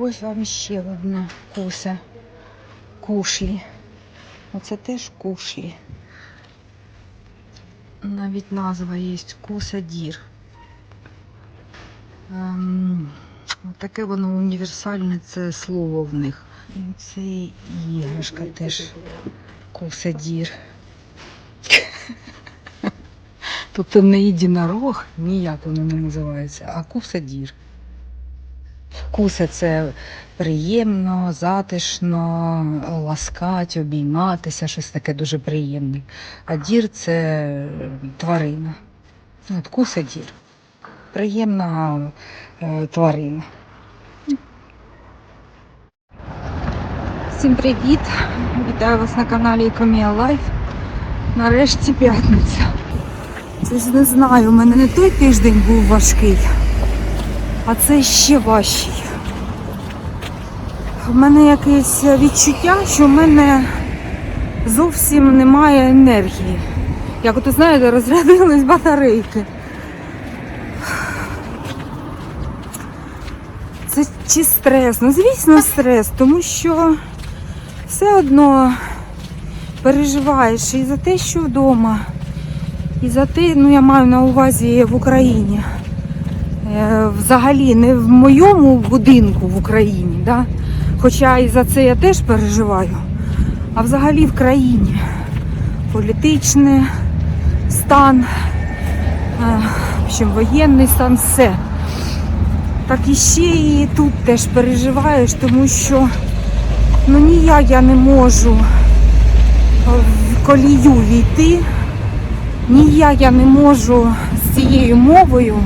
ось вам ще одна куса. Кушлі. Оце теж кушлі. Навіть назва є куса дір. Ем, таке воно універсальне це слово в них. Це іграшка теж куса дір. Тобто не єдинорог, ніяк воно не називається, а куса дір. Куса це приємно, затишно, ласкать, обійматися, щось таке дуже приємне. А дір це тварина. От куса дір. Приємна е, тварина. Всім привіт! Вітаю вас на каналі Екомія Лайф. Нарешті п'ятниця. Це ж не знаю, у мене не той тиждень був важкий, а це ще важчий. У мене якесь відчуття, що в мене зовсім немає енергії. Як от знаєте, розрядились батарейки. Це чи стрес? Ну, звісно, стрес, тому що все одно переживаєш і за те, що вдома, і за те, ну я маю на увазі в Україні. Е, Взагалі не в моєму будинку в Україні, да? Хоча і за це я теж переживаю, а взагалі в країні. Політичний стан, е, в общем, воєнний стан, все. Так і ще і тут теж переживаєш, тому що ну ніяк я не можу в колію війти, ніяк я не можу з цією мовою.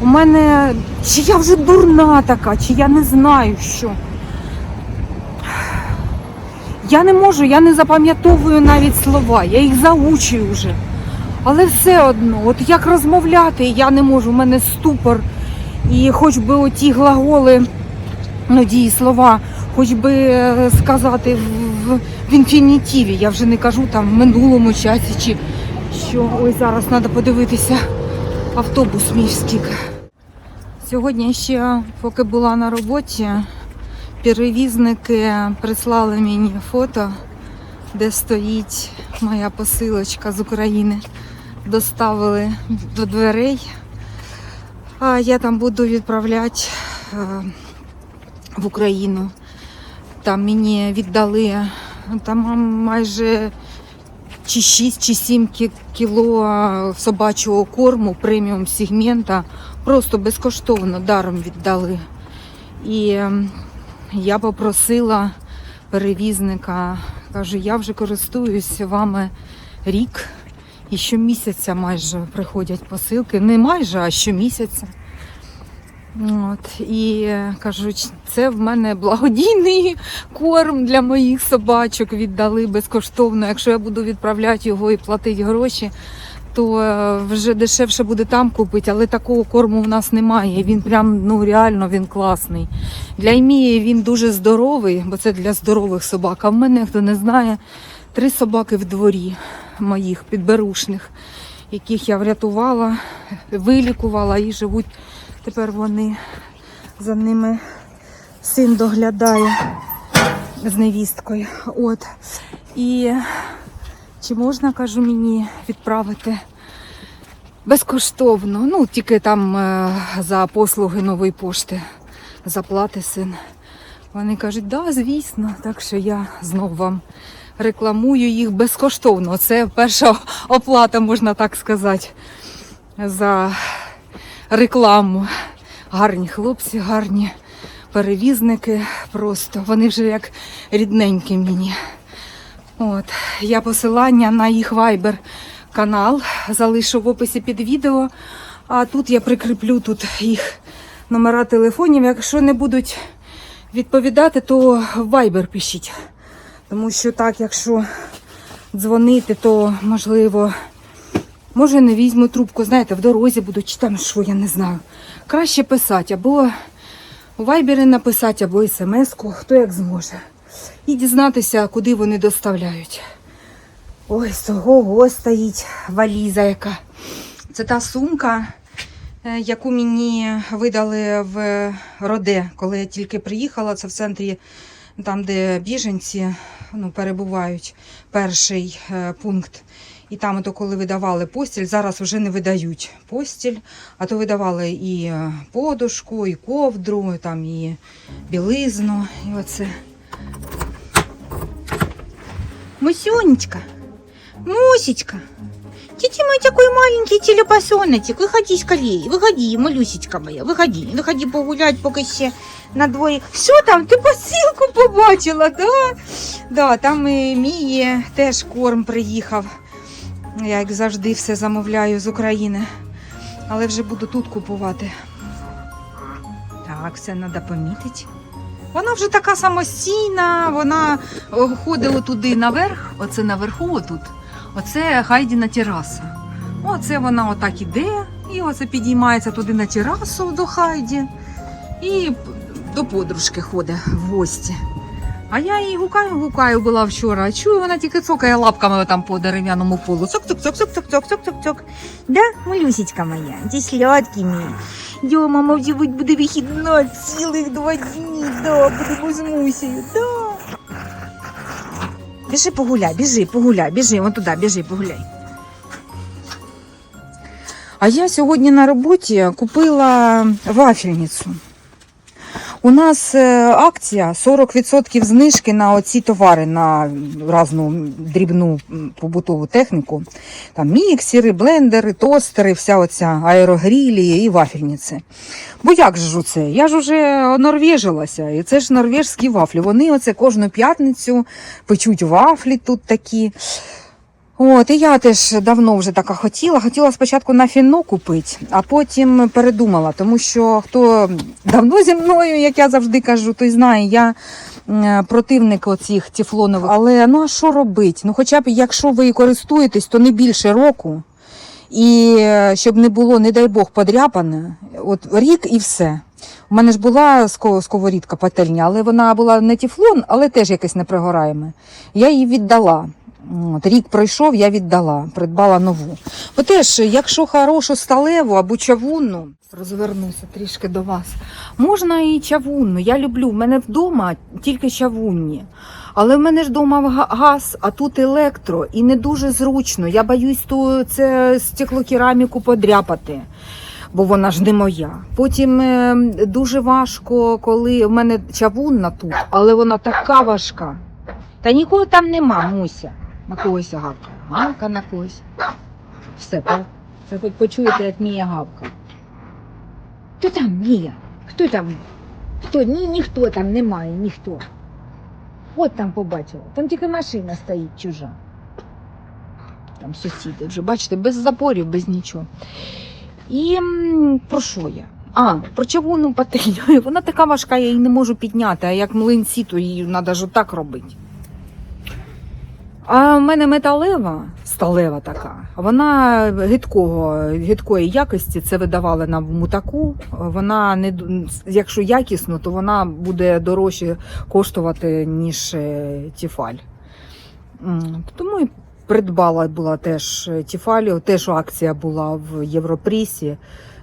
У мене чи я вже дурна така, чи я не знаю що. Я не можу, я не запам'ятовую навіть слова, я їх заучую вже. Але все одно, от як розмовляти, я не можу, у мене ступор. І хоч би оті глаголи, ну, дієслова, хоч би е, сказати в, в, в інфінітиві, я вже не кажу там в минулому часі, чи що ой, зараз треба подивитися автобус мій скільки. Сьогодні ще, поки була на роботі, перевізники прислали мені фото, де стоїть моя посилочка з України. Доставили до дверей. А я там буду відправляти е, в Україну. Там мені віддали там майже чи 6 чи 7 кіло собачого корму преміум сегмента. Просто безкоштовно даром віддали. І я попросила перевізника, кажу, я вже користуюсь вами рік. І щомісяця майже приходять посилки. Не майже, а щомісяця. От, і е, кажуть, це в мене благодійний корм для моїх собачок віддали безкоштовно. Якщо я буду відправляти його і платити гроші, то е, вже дешевше буде там купити, але такого корму в нас немає. Він прям ну реально він класний. Для Імії він дуже здоровий, бо це для здорових собак. А в мене, хто не знає, три собаки в дворі моїх підберушних, яких я врятувала, вилікувала і живуть. Тепер вони за ними син доглядає з невісткою. От. І чи можна, кажу, мені відправити безкоштовно? Ну, тільки там е, за послуги нової пошти заплати син. Вони кажуть, да, звісно, так що я знов вам рекламую їх безкоштовно. Це перша оплата, можна так сказати, за рекламу. Гарні хлопці, гарні перевізники. Просто вони вже як рідненькі мені. От. Я посилання на їх Viber канал залишу в описі під відео. А тут я прикріплю тут їх номера телефонів. Якщо не будуть відповідати, то в Viber пишіть. Тому що так, якщо дзвонити, то можливо, може не візьму трубку, знаєте, в дорозі буду, чи там що, я не знаю. Краще писати, або у вайбері написати, або смс-ку, хто як зможе. І дізнатися, куди вони доставляють. Ой, з того стоїть валіза яка. Це та сумка, е, яку мені видали в Роде, коли я тільки приїхала. Це в центрі, там, де біженці ну, перебувають, перший е, пункт. І там, ото коли видавали постіль, зараз вже не видають постіль, а то видавали і подушку, і ковдру, і там, і білизну. І оце. Мусюнечка, Мусечка, ты, ты мой такой маленький телепасоночек, выходи скорее, выходи, малюсечка моя, выходи, выходи погулять, поки ще на дворі. Що там, ти посилку побачила, да? Да, там і мій теж корм приїхав. Я, як завжди, все замовляю з України, але вже буду тут купувати. Так, все треба помітити. Вона вже така самостійна, вона е, ходила туди наверх, оце наверху, отут. Оце Гайдіна тераса. Оце вона отак іде, і оце підіймається туди на терасу до Хайді і до подружки ходить в гості. А я її гукаю, гукаю була вчора. Чую, вона тільки цокає лапками там по дерев'яному полу. Цок-цок-цок-цок-цок-цок-цок-цок. Да, малюсечка моя, ти сладкий мій. Йо, мама, вже буде вихідна цілих два дні, да, будемо з Мусею, да. Біжи погуляй, біжи, погуляй, біжи, вон туди, біжи, погуляй. А я сьогодні на роботі купила вафельницю. У нас е, акція 40% знижки на оці товари на різну дрібну побутову техніку. Там міксери, блендери, тостери, вся оця аерогрілі і вафельниці. Бо як ж оце? Я ж уже норвежилася, і це ж норвежські вафлі. Вони оце кожну п'ятницю печуть вафлі тут такі. От, і я теж давно вже така хотіла. Хотіла спочатку на фіно купити, а потім передумала, тому що хто давно зі мною, як я завжди кажу, той знає, я противник оцих тефлонових. Але ну а що робити? Ну, хоча б якщо ви користуєтесь, то не більше року. І е, щоб не було, не дай Бог, подряпане, от рік і все. У мене ж була сковорідка пательня, але вона була не тефлон, але теж якесь непригораєме. Я її віддала. От, рік пройшов, я віддала, придбала нову. Бо теж, якщо хорошу сталеву або чавунну, розвернуся трішки до вас. Можна і чавунну. Я люблю. В мене вдома тільки чавунні. Але в мене ж вдома газ, а тут електро, і не дуже зручно. Я боюсь ту це стеклокераміку подряпати. Бо вона ж не моя. Потім е, дуже важко, коли в мене чавунна тут, але вона така важка. Та нікого там нема, Муся. На когось гавка. Гавка на когось. Все, це хоч почуєте, як Мія гавка. Хто там Мія? Хто там? Хто? Ні, ніхто там немає, ніхто. От там побачила. Там тільки машина стоїть чужа. Там сусіди вже, бачите, без запорів, без нічого. І про що я? А, про чавунну пательню. Вона така важка, я її не можу підняти, а як млинці, то її треба ж отак робити. А в мене металева, сталева така, вона гидкого, гидкої якості, це видавали на мутаку. Вона не якщо якісно, то вона буде дорожче коштувати, ніж е, тіфаль. Тому і придбала була теж тіфалію, теж акція була в Європрісі.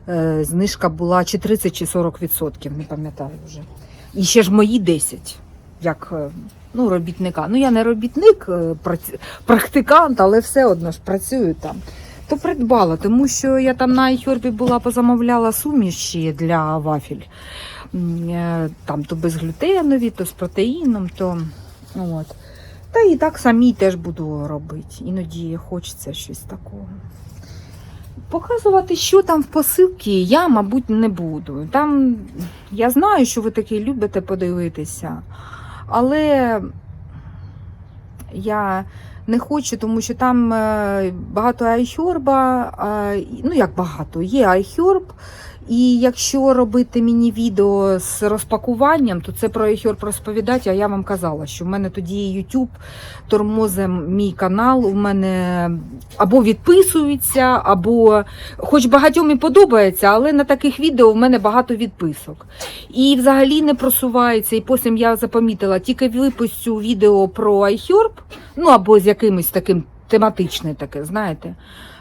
Е, Знижка була чи 30, чи 40 відсотків, не пам'ятаю вже. І ще ж мої 10, як е, ну, робітника. Ну, я не робітник, е, практикант, але все одно ж працюю там. То придбала, тому що я там на iHerb була позамовляла суміші для вафель. Е, Там то безглютенові, то з протеїном, то от. Та і так самій теж буду робити. Іноді хочеться щось такого. Показувати, що там в посилці, я, мабуть, не буду. Там я знаю, що ви такі любите подивитися, але я не хочу, тому що там е, багато айхюрба, ну як багато, є айхерб. І якщо робити мені відео з розпакуванням, то це про айхерб розповідати, а я вам казала, що в мене тоді YouTube тормозить мій канал, у мене або відписуються, або хоч багатьом і подобається, але на таких відео в мене багато відписок. І взагалі не просувається. І потім я запомітила, тільки випустю відео про iHerb, ну або з якимось таким тематичне таке, знаєте.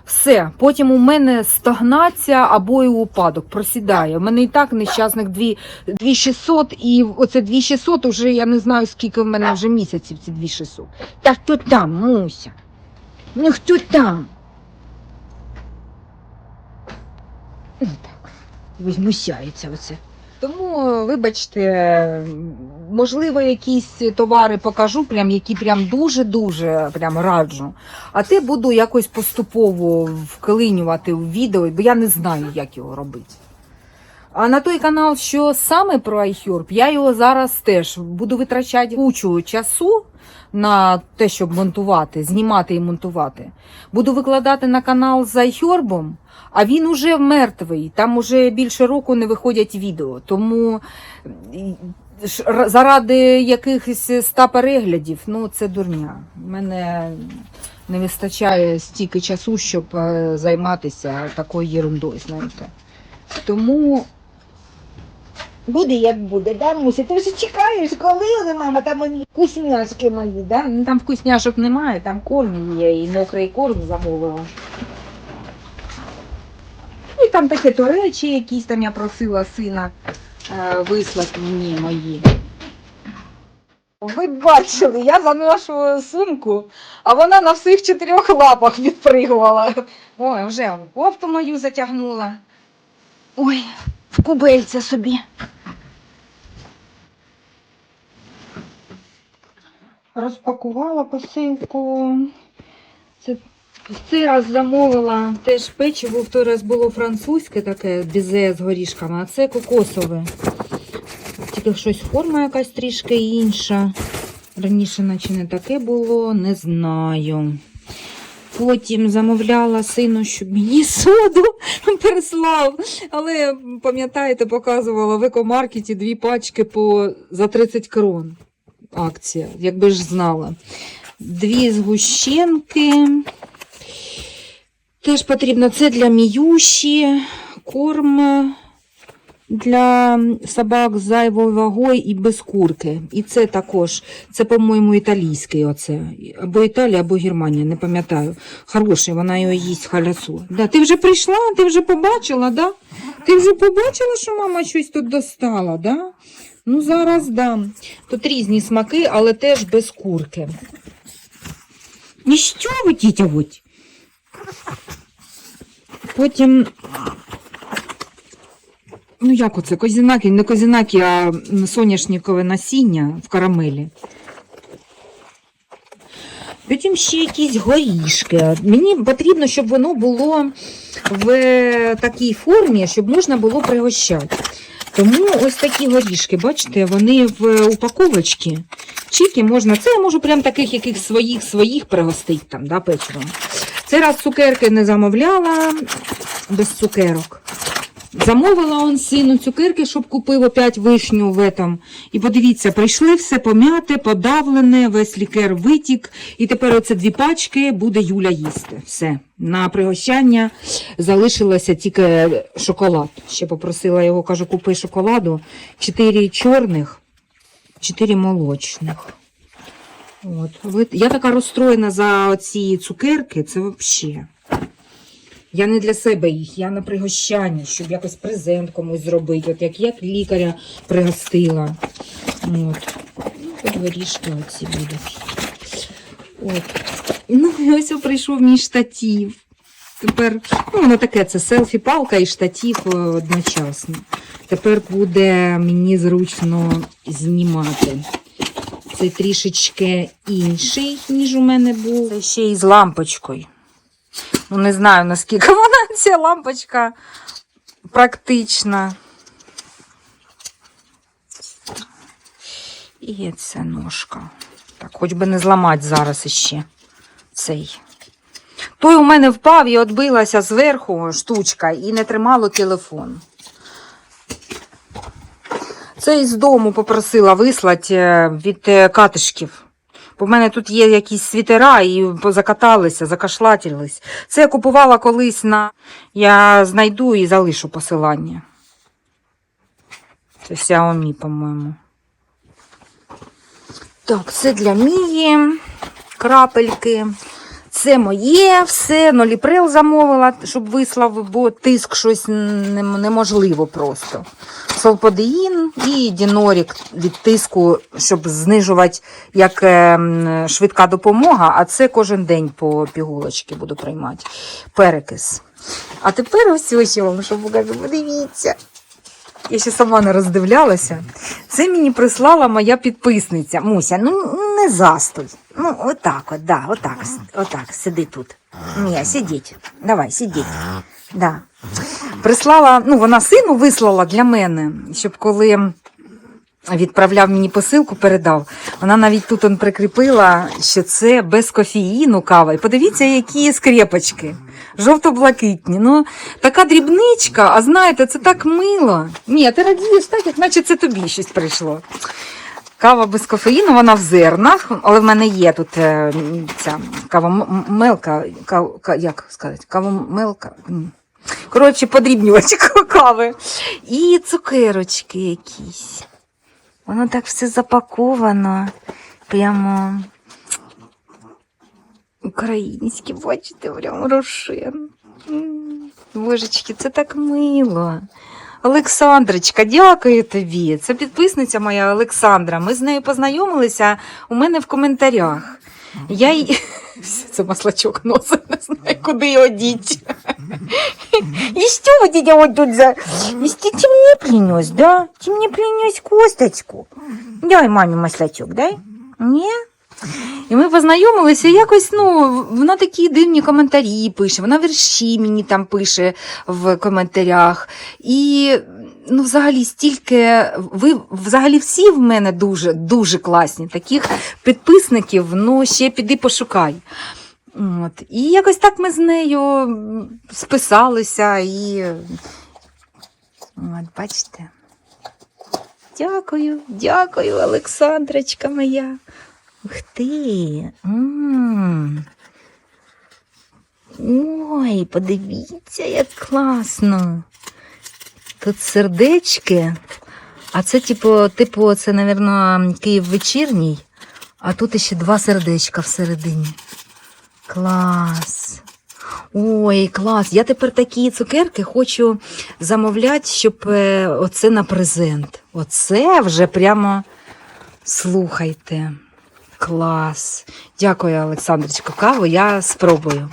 Все, потім у мене стагнація або і упадок просідає. У мене і так нещасних 2600, і оце 2600 вже я не знаю, скільки в мене вже місяців ці 2600. Та хто там, Муся? Ну хто там? Ну так, возмущається оце. Тому, вибачте, можливо, якісь товари покажу, прям, які прям дуже-дуже прям раджу. А те буду якось поступово вклинювати в відео, бо я не знаю, як його робити. А на той канал, що саме про iHerb, я його зараз теж буду витрачати кучу часу на те, щоб монтувати, знімати і монтувати. Буду викладати на канал з iHerb, а він уже мертвий. Там уже більше року не виходять відео. Тому заради якихось ста переглядів, ну це дурня. У мене не вистачає стільки часу, щоб е, займатися такою ерундою, знаєте. Тому Буде як буде, да, Муся? Ти вже чекаєш, коли вони, мама, там вони вкусняшки мої, да? ну, там вкусняшок немає, там корм є, і мокрий корм замовила. Ну, І там таке то речі, якісь там я просила сина е, вислати мені мої. Ви бачили, я заношу сумку, а вона на всіх чотирьох лапах відпригувала. Ой, вже кофту мою затягнула. Ой, в кубельця собі. Розпакувала посилку. Це в цей раз замовила теж печиво, в той раз було французьке таке бізе з горішками, а це кокосове. Тільки щось форма якась трішки інша. Раніше наче не таке було, не знаю. Потім замовляла сину, щоб мені соду переслав. Але пам'ятаєте, показувала в екомаркеті дві пачки по за 30 крон. Акція, якби ж знала. Дві згущенки. Теж потрібно це для міюші, корм для собак з зайвою вагою і без курки. І це також, це, по-моєму, італійський оце. Або Італія, або Германія, не пам'ятаю. Хороший, вона його їсть халясу. Да, ти вже прийшла, ти вже побачила, да? Ти вже побачила, що мама щось тут достала, да? Ну, зараз дам. Тут різні смаки, але теж без курки. І що ви тітявуть? Потім. Ну, як оце? Козінаки, не козінаки, а м, соняшникове насіння в карамелі. Потім ще якісь горішки. Мені потрібно, щоб воно було в такій формі, щоб можна було пригощати. Тому ось такі горішки, бачите, вони в упаковочці. Чики можна. Це я можу прям таких яких своїх своїх пригостити там, да, печивом. Цей раз цукерки не замовляла без цукерок. Замовила он сину цукерки, щоб купив опять вишню в этом. І подивіться, прийшли все пом'яте, подавлене, весь лікер витік. І тепер оце дві пачки буде Юля їсти. Все. На пригощання залишилося тільки шоколад. Ще попросила його, кажу, купи шоколаду. Чотири чорних, чотири молочних. От. Я така розстроєна за ці цукерки, це взагалі. Я не для себе їх, я на пригощання, щоб якось презент комусь зробити, от як я лікаря пригостила. От. Горішки оці будуть. От. Ну, і ось прийшов мій штатів. Тепер, ну, воно таке, це селфі-палка і штатів е, одночасно. Тепер буде мені зручно знімати. Це трішечки інший, ніж у мене був. Це ще й з лампочкою. Ну, не знаю, наскільки вона ця лампочка практична. І це ножка. Так, хоч би не зламати зараз іще цей. Той у мене впав і відбилася зверху штучка і не тримало телефон. Це із дому попросила вислати е, від е, катишків. Бо в мене тут є якісь світера і закаталися, закашлатились. Це я купувала колись на. Я знайду і залишу посилання. Це Xiaomi, по-моєму. Так, це для Мії крапельки. Це моє все, ноліприл замовила, щоб вислав, бо тиск щось неможливо просто. Солподеїн і Дінорік від тиску, щоб знижувати як ем, швидка допомога, а це кожен день по пігулочки буду приймати. Перекис. А тепер ось ось я вам що покажу, подивіться. Я ще сама не роздивлялася. Це мені прислала моя підписниця. Муся, ну не застой. Ну, отак, от, да, отак, отак, сиди тут. Ні, сидіть. Давай, сидіть. Да. Прислала, ну, вона сину вислала для мене, щоб коли відправляв мені посилку, передав. Вона навіть тут он прикріпила, що це без кофеїну кава. І подивіться, які скрепочки. Жовто-блакитні. Ну, така дрібничка, а знаєте, це так мило. Ні, ти радієш так, як наче це тобі щось прийшло. Кава без кофеїну, вона в зернах, але в мене є тут е, ця кавомелка, кав, ка- як сказати, кавомелка. м. Коротше, подрібнювач кави. І цукерочки якісь. Воно так все запаковано. Прямо українське, бачите, прямо рошен. Божечки, це так мило. Олександрочка, дякую тобі. Це підписниця моя Олександра. Ми з нею познайомилися у мене в коментарях. Я й... Це маслачок носить, не знаю, куди його діть. І що ви вот тут за... І ти мені принес, да? Ти мені принес косточку. Дай мамі маслачок, дай? Ні? І ми познайомилися, і якось, ну, вона такі дивні коментарі пише, вона вірші мені там пише в коментарях. І ну, взагалі стільки, ви взагалі всі в мене дуже, дуже класні. Таких підписників, ну, ще піди пошукай. От. І якось так ми з нею списалися і. От, бачите. Дякую, дякую, Олександрочка моя. Ух ти. М. Ой, подивіться, як класно. Тут сердечки. А це, типу, типу, це, напевно, Київ вечірній, а тут ще два сердечка всередині. Клас. Ой, клас. Я тепер такі цукерки хочу замовляти, щоб е, оце на презент. Оце вже прямо слухайте. Клас. Дякую, Олександрочко. Каву я спробую.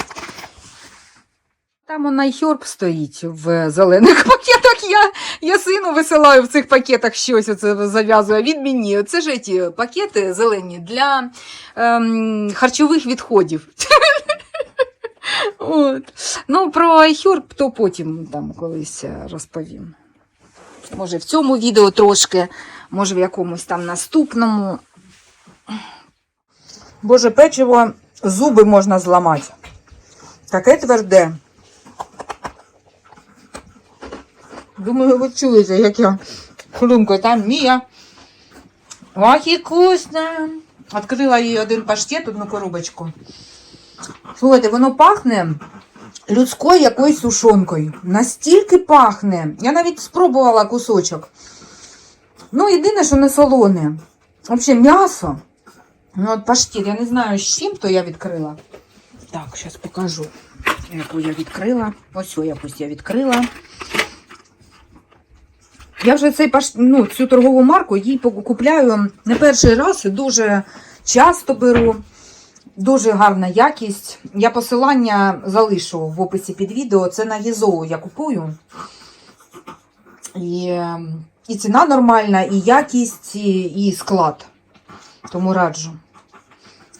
Там вона й хьорб стоїть в зелених пакетах. Я, я сину висилаю в цих пакетах щось оце зав'язує. Він мені. Це ж ті пакети зелені для ем, харчових відходів. От. Ну, про хьорб то потім там колись е, розповім. Може, в цьому відео трошки, може, в якомусь там наступному. Боже, печиво зуби можна зламати. Таке тверде. Думаю, ви чуєте, як я хрумкаю. Там Мія. Ох, і вкусно. Відкрила їй один паштет, одну коробочку. Слухайте, воно пахне людською якоюсь сушонкою. Настільки пахне. Я навіть спробувала кусочок. Ну, єдине, що не солоне. Взагалі, м'ясо. Ну, от паштет, я не знаю, з чим то я відкрила. Так, зараз покажу, яку я відкрила. Ось якусь я відкрила. Я вже цей паш... ну, цю торгову марку їй купляю не перший раз і дуже часто беру. Дуже гарна якість. Я посилання залишу в описі під відео. Це на Єзоу я купую. І, е, і ціна нормальна, і якість, і, і склад. Тому раджу.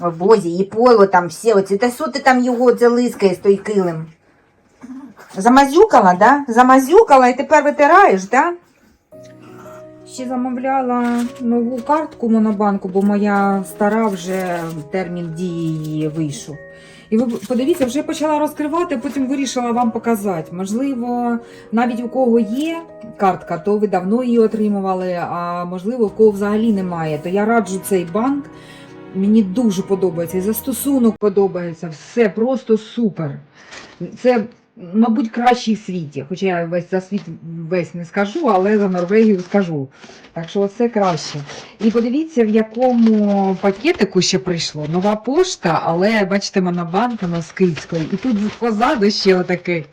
О бозі, і поло там все. Оце, та що ти там його це лискає з той килим? Замазюкала, да? Замазюкала і тепер витираєш, да? Ще замовляла нову картку Монобанку, бо моя стара вже термін дії вийшов. І ви подивіться, вже почала розкривати, потім вирішила вам показати. Можливо, навіть у кого є картка, то ви давно її отримували, а можливо, у кого взагалі немає. То я раджу цей банк. Мені дуже подобається. І застосунок подобається. Все просто супер. Це, мабуть, кращий в світі. Хоча я весь за світ весь не скажу, але за Норвегію скажу. Так що це краще. І подивіться, в якому пакетику ще прийшло. Нова пошта, але бачите, монобанка на москвицької. І тут позаду ще отакий.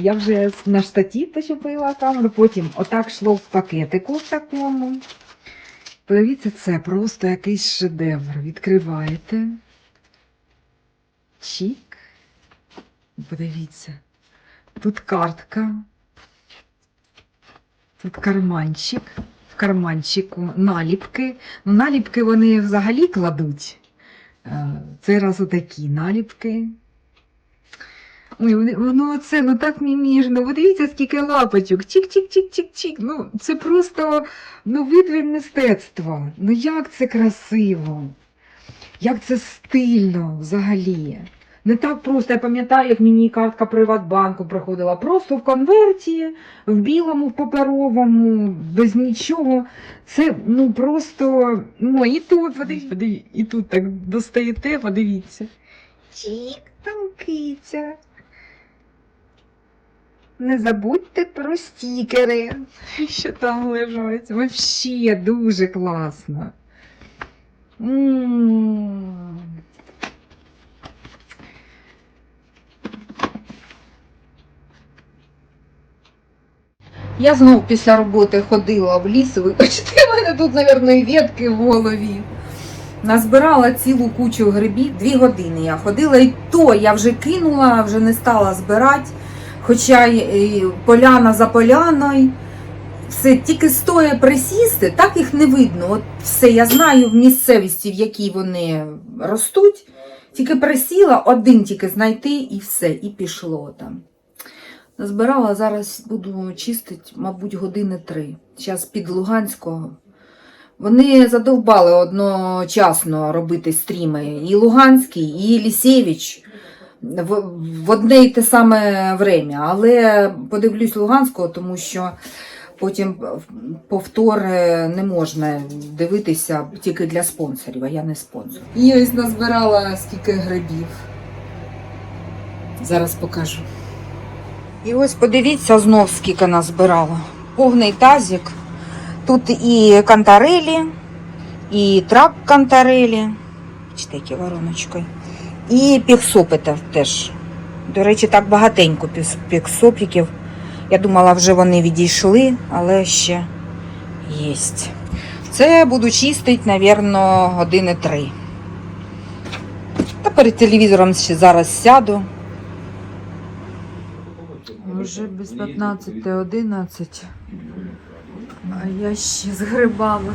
Я вже на штатів зачепила камеру, потім отак йшло в пакетику в такому. Подивіться, це просто якийсь шедевр. Відкриваєте. Чік. Подивіться. Тут картка. Тут карманчик. В карманчику наліпки. Ну, наліпки вони взагалі кладуть. Е, Цей раз отакі наліпки. Ой, вони- воно це ну так міміжно. Ви дивіться, скільки лапочок. Чик-чик-чик-чик-чик. Ну, це просто ну, витвір мистецтва. Ну як це красиво, як це стильно взагалі. Не так просто, я пам'ятаю, як мені картка Приватбанку приходила. Просто в конверті, в білому, в паперовому, без нічого. Це ну просто. Ну і тут, подивіться, подивіться, і тут так достаєте, подивіться. Чік, там киця. Не забудьте про стікери, що там лежать. Вообще дуже класно. Я знову після роботи ходила в ліс, вибачте, в мене тут, мабуть, ветки в голові. Назбирала цілу кучу грибів, дві години я ходила, і то я вже кинула, вже не стала збирати. Хоча і поляна за поляною, все тільки стоє присісти, так їх не видно. От все, я знаю в місцевості, в якій вони ростуть. Тільки присіла, один тільки знайти і все, і пішло там. Назбирала, зараз буду чистити, мабуть, години три. Зараз під Луганського. Вони задовбали одночасно робити стріми. І Луганський, і Лісєвич в, в одне й те саме время. Але подивлюсь Луганського, тому що потім повтори не можна дивитися тільки для спонсорів, а я не спонсор. І ось назбирала скільки грибів. Зараз покажу. І ось подивіться знов, скільки назбирала. Повний тазик. Тут і кантарелі, і трак кантарелі. Які вороночкою. І піксопи те- теж. До речі, так багатенько піксопіків. Я думала, вже вони відійшли, але ще є. Це буду чистити, мабуть, години три. Та перед телевізором ще зараз сяду. Вже без 15-11. А я ще з грибами.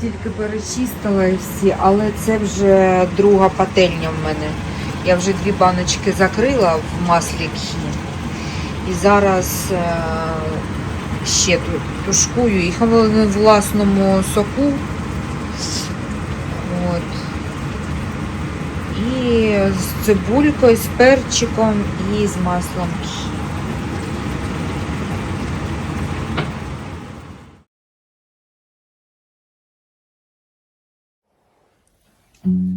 Тільки перечистила і всі, але це вже друга пательня в мене. Я вже дві баночки закрила в маслі кхі. І зараз е, ще тут тушкую їх в власному соку. От. І з цибулькою, з перчиком і з маслом кхі. Mm-hmm.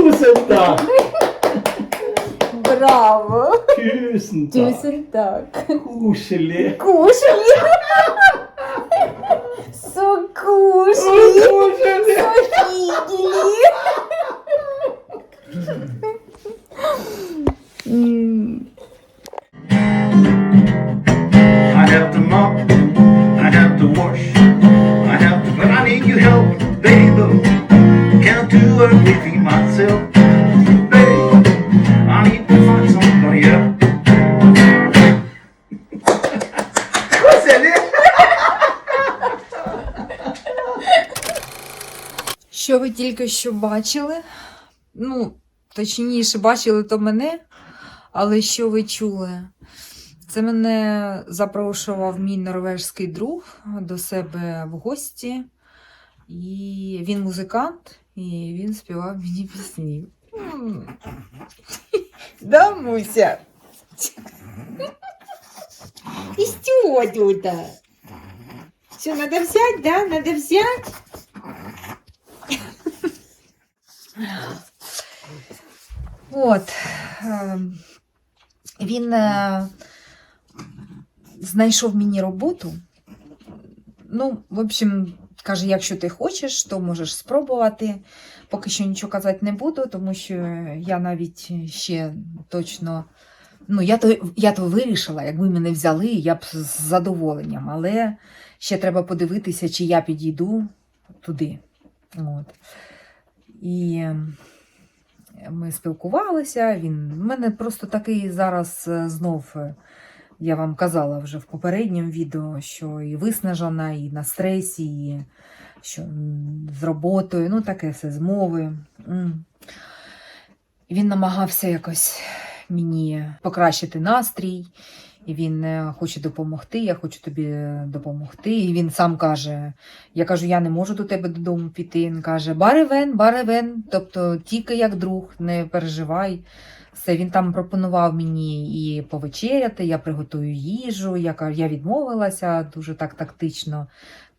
Tack! Браво! Tusen tack! Tusen So Koselig! Кушали! Що бачили? Ну, точніше, бачили то мене, але що ви чули? Це мене запрошував мій норвежський друг до себе в гості. І він музикант, і він співав мені пісні. М. Да, Муся? І тут? Що, надо взять, да? Надо взять? От. ем, Він е, знайшов мені роботу. Ну, в общем, каже, якщо ти хочеш, то можеш спробувати. Поки що нічого казати не буду, тому що я навіть ще точно. Ну, я то, я то вирішила, якби мене взяли, я б з задоволенням, але ще треба подивитися, чи я підійду туди. От. І ем, ми спілкувалися. Він в мене просто такий зараз е, знов. е, Я вам казала вже в попередньому відео, що і виснажена, і на стресі, і що з роботою, ну таке все з мови. Він намагався якось мені покращити настрій. І він е, хоче допомогти, я хочу тобі допомогти. І він сам каже: я кажу, я не можу до тебе додому піти. Він каже: Баревен, баревен, тобто тільки як друг, не переживай. Все, він там пропонував мені і повечеряти, я приготую їжу. Я я відмовилася дуже так тактично.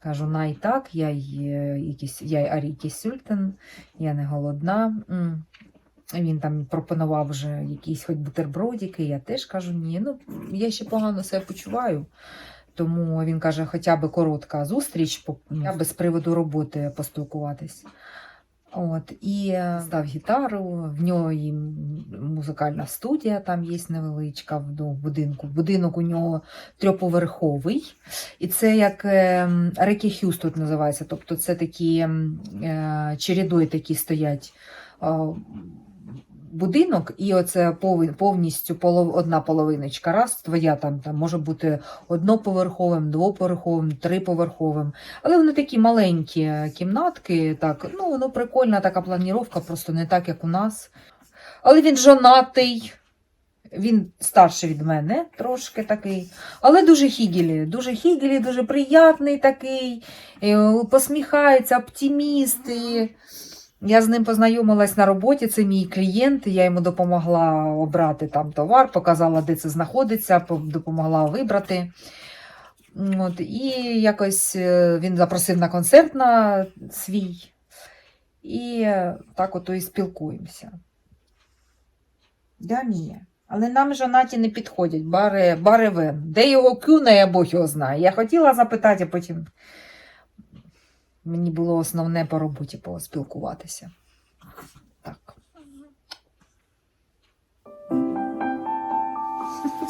Кажу, на і так, я й е, якісь, я й арікі сюльтен, я не голодна. Він там пропонував вже якісь хоч бутербродики, я теж кажу, ні, ну я ще погано себе почуваю. Тому він каже, хоча б коротка зустріч, хоча б з приводу роботи поспілкуватись. От, і е, став гітару, в нього і музикальна студія там є невеличка в будинку. Будинок у нього трьохповерховий. І це як ем, Рекі Хюз тут називається. Тобто це такі е, чередою такі стоять е, будинок, і оце повністю одна половиночка. Раз, твоя там, там може бути одноповерховим, двоповерховим, триповерховим. Але вони такі маленькі кімнатки. Так, ну воно прикольна така планіровка, просто не так, як у нас. Але він жонатий. Він старший від мене, трошки такий, але дуже хігелі, дуже хігелі, дуже приятний такий, е, посміхається, оптиміст. І я з ним познайомилась на роботі, це мій клієнт, я йому допомогла обрати там товар, показала, де це знаходиться, допомогла вибрати. От, і якось е, він запросив на концерт на свій. І е, так ото і спілкуємося. Да? Але нам жонаті не підходять, баре, баре. Де його кюне, я Бог його знає. Я хотіла запитати, а потім мені було основне по роботі поспілкуватися. Так.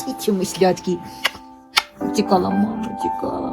І чомусь лядки. Тікала мама, тікала.